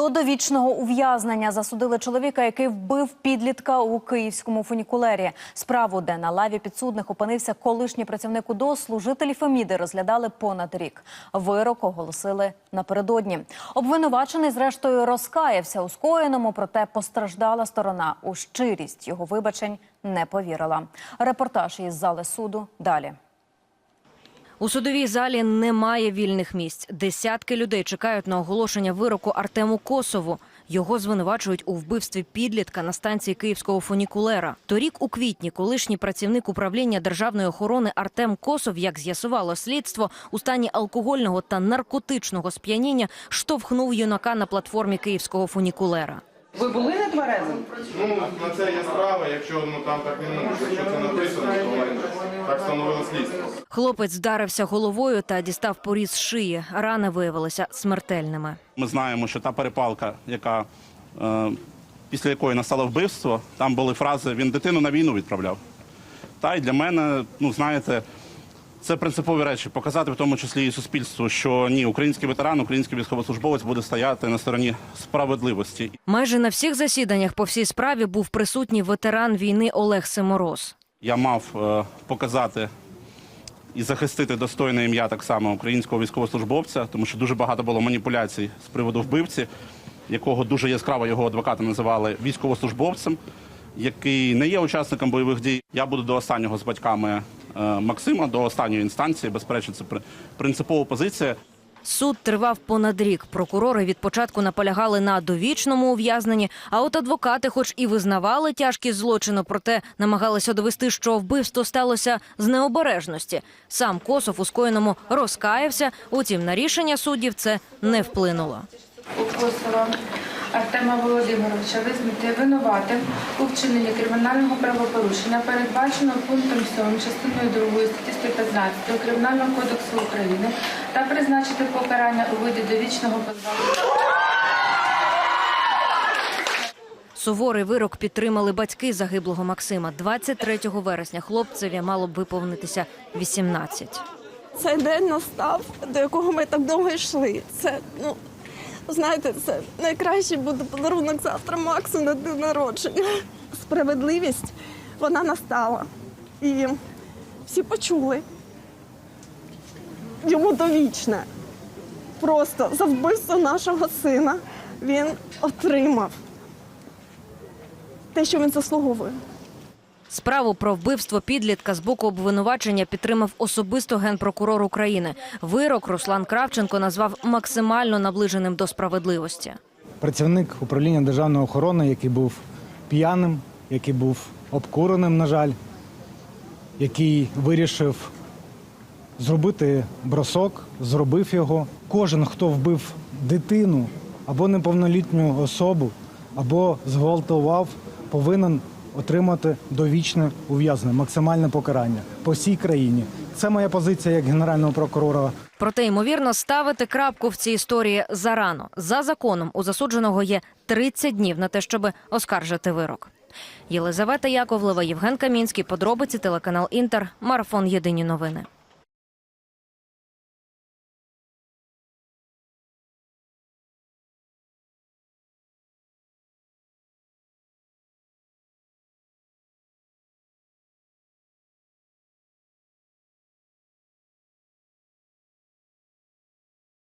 До довічного ув'язнення засудили чоловіка, який вбив підлітка у київському фунікулері. Справу, де на лаві підсудних опинився колишній працівник УДО, служителі Феміди розглядали понад рік. Вирок оголосили напередодні. Обвинувачений, зрештою, розкаявся у скоєному, проте постраждала сторона у щирість його вибачень не повірила. Репортаж із зали суду далі. У судовій залі немає вільних місць. Десятки людей чекають на оголошення вироку Артему Косову. Його звинувачують у вбивстві підлітка на станції київського фунікулера. Торік, у квітні, колишній працівник управління державної охорони Артем Косов, як з'ясувало слідство, у стані алкогольного та наркотичного сп'яніння штовхнув юнака на платформі київського фунікулера. Ви були не тверезим? Ну, на це є справа, якщо ну там так не може, якщо це написано, то так встановило слідство. Хлопець вдарився головою та дістав поріз шиї. Рани виявилися смертельними. Ми знаємо, що та перепалка, яка е, після якої настало вбивство, там були фрази Він дитину на війну відправляв. Та й для мене, ну знаєте, це принципові речі. Показати в тому числі і суспільству, що ні, український ветеран, український військовослужбовець буде стояти на стороні справедливості. Майже на всіх засіданнях по всій справі був присутній ветеран війни Олег Симороз. Я мав е, показати і захистити достойне ім'я так само українського військовослужбовця, тому що дуже багато було маніпуляцій з приводу вбивці, якого дуже яскраво його адвокати називали військовослужбовцем, який не є учасником бойових дій. Я буду до останнього з батьками е, Максима, до останньої інстанції. Безперечно, це при- принципова позиція. Суд тривав понад рік. Прокурори від початку наполягали на довічному ув'язненні. А от адвокати, хоч і визнавали тяжкість злочину, проте намагалися довести, що вбивство сталося з необережності. Сам Косов у скоєному розкаявся. Утім, на рішення суддів це не вплинуло. Артема Володимировича визнати винуватим у вчиненні кримінального правопорушення, передбаченого пунктом 7 частиною 2 статті 115 Кримінального кодексу України та призначити покарання у виді довічного позбавлення. Суворий вирок підтримали батьки загиблого Максима. 23 вересня хлопцеві мало б виповнитися 18. Цей день настав, до якого ми так довго йшли. Це, ну, знаєте, це найкращий буде подарунок завтра Максу на день народження. Справедливість вона настала. І всі почули. Йому довічне. Просто за вбивство нашого сина він отримав те, що він заслуговує. Справу про вбивство підлітка з боку обвинувачення підтримав особисто генпрокурор України. Вирок Руслан Кравченко назвав максимально наближеним до справедливості. працівник управління державної охорони, який був п'яним, який був обкуреним, на жаль, який вирішив зробити бросок, зробив його. Кожен, хто вбив дитину або неповнолітню особу, або зґвалтував, повинен отримати довічне ув'язнення, максимальне покарання по всій країні. Це моя позиція як генерального прокурора Проте, ймовірно, ставити крапку в цій історії зарано. За законом у засудженого є 30 днів на те, щоб оскаржити вирок. Єлизавета Яковлева, Євген Камінський. Подробиці телеканал Інтер. Марафон Єдині новини.